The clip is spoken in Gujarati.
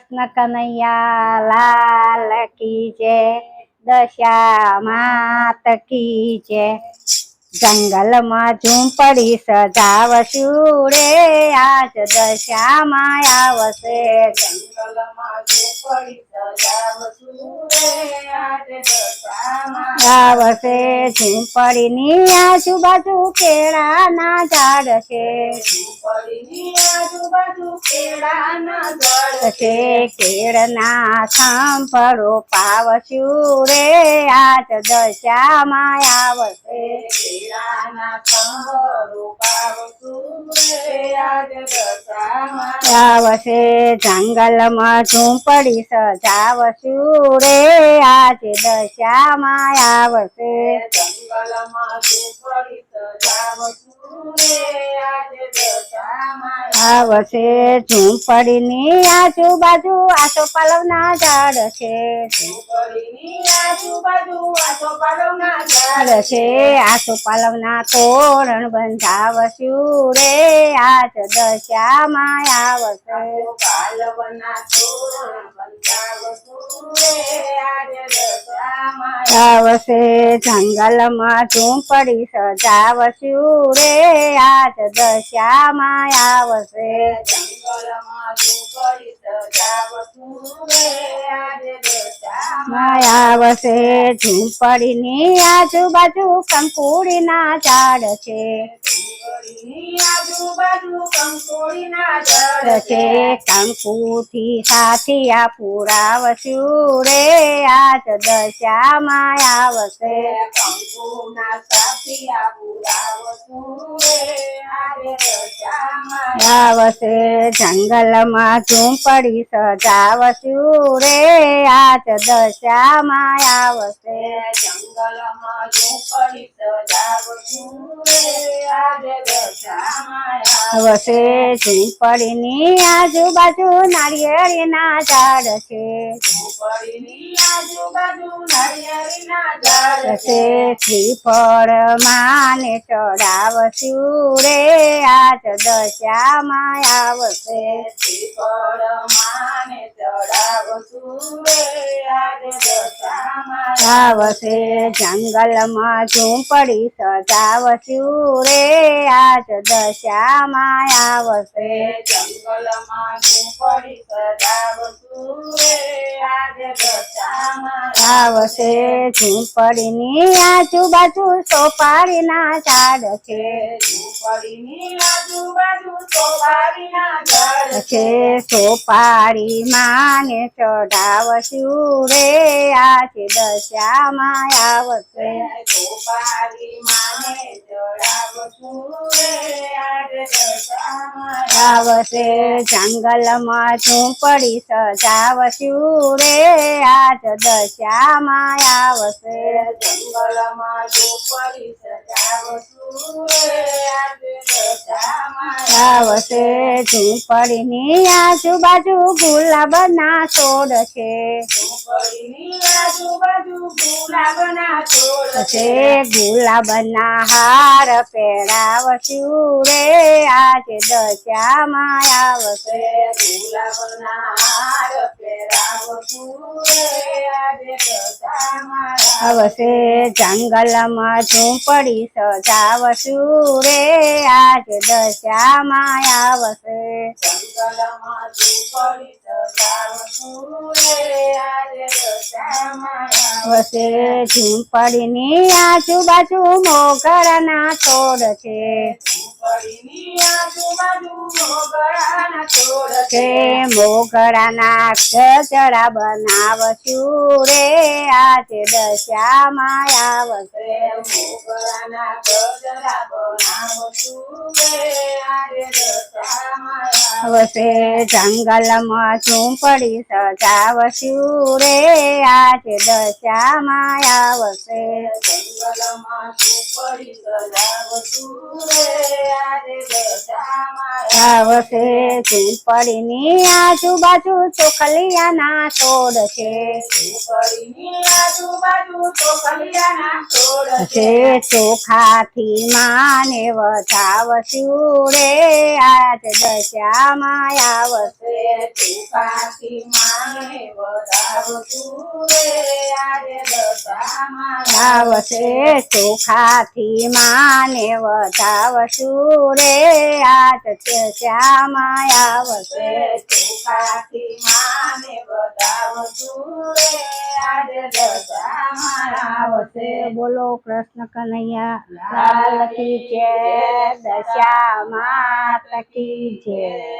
કૃષ્ણ કનૈયા લાલ કી જય દશા માત કી જય. જંગલમાં ઝૂંપડી સજાવશું રે. આજ દશામાં આવશે. રે. આજે દશામાં. આવશે. ઝૂંપડીની આજુબાજુ કેળાના ઝાડ છે. છે. કેળના સાંભળો પાવશું રે. આજ દશામાં આવશે. આવશે જંગલમાં ઝૂંપડી સજાવશું રે આજે દશામાં આવશે જંગલમાં ઝૂંપડી સજાવશું રે આજે. આવશે ઝૂંપડીની આજુબાજુ આસો પાલવના ઝાડ છે ઝાડ છે, આસો પાલવના તોરણ બંધાવશું રે આજ દશામાં આવશે આવશે જંગલમાં ઝૂંપડી સજાવશું રે આજ દશામાં. માં આવશે. ઝૂંપડીની આજુબાજુ કંકુડીના ઝાડ છે. છે. કંકુથી સાથિયા પુરાવશું આજ દશામાં આવશે. આવશે જંગલમાં ઝૂંપડી સજાવશું રે આજ દશામાં આવશે. જંગલમાં ઝૂંપડી સજાવશું રે આજે દશામાં. આવશે. ઝૂંપડીની આજુબાજુ નાળિયેરીના ઝાડ છે ઝૂંપડીની આજુબાજુ નાળિયેરીના ઝાડ છે શ્રીફળ માને ચડાવશું રે આજ દશામાં આવશે. શ્રીફળ માને ચડાવશું ઝૂંપડી સજાવશું રે. આજ દશામાં આવશે. જંગલમાં ઝૂંપડી સજાવશું. આવશે ઝૂંપડીની આજુબાજુ સોપારીના ઝાડ છે. છે સોપારી માને ચઢાવશું રે આજે દશામાં આવશે સોપારી માને. આવશે જંગલમાં ઝૂંપડી સજાવશું રે, આજ દશામાં આવશે જંગલમાં ઝૂંપડી સજાવશું રે, આજ. આવશે ઝૂંપડીની આજુબાજુ ગુલાબના છોડ છે. છે. ગુલાબના હાર પહેરાવશું રે આજે દશામાં આવશે ગુલાબના હાર પહેરાવશું રે. આવશે જંગલમાં ઝૂંપડી સજાવશું રે. આજ દશામાં આવશે. જંગલમાં ઝૂંપડી સજાવશું રે. આજે દશામાં. આવશે. ઝૂંપડીની આજુબાજુ મોગરાના છોડ છે. મોગરાના છોડ છે. મોગરાના ગજરા બનાવશું રે. આજે દશામાં આવશે મોગરાના ગજરા. આવશે જંગલમાં ઝૂંપડી સજાવશું રે આજે દશામાં આવશે. આવશે. ઝૂંપડીની આજુબાજુ ચોખલિયાના છોડ છે. ચોખાથી માને વધાવશું રે આજ દશામાં આવશે સુખાથી માને વધાવતું રે આજે દશામાં આવશે ચોખાથી માને રે. આજ દશામાં આવશે ચોખાથી માને વધાવતું રે. આજે આવશે બોલો કૃષ્ણ કનૈયા, લાલ કી જય, દશા માત કી જય.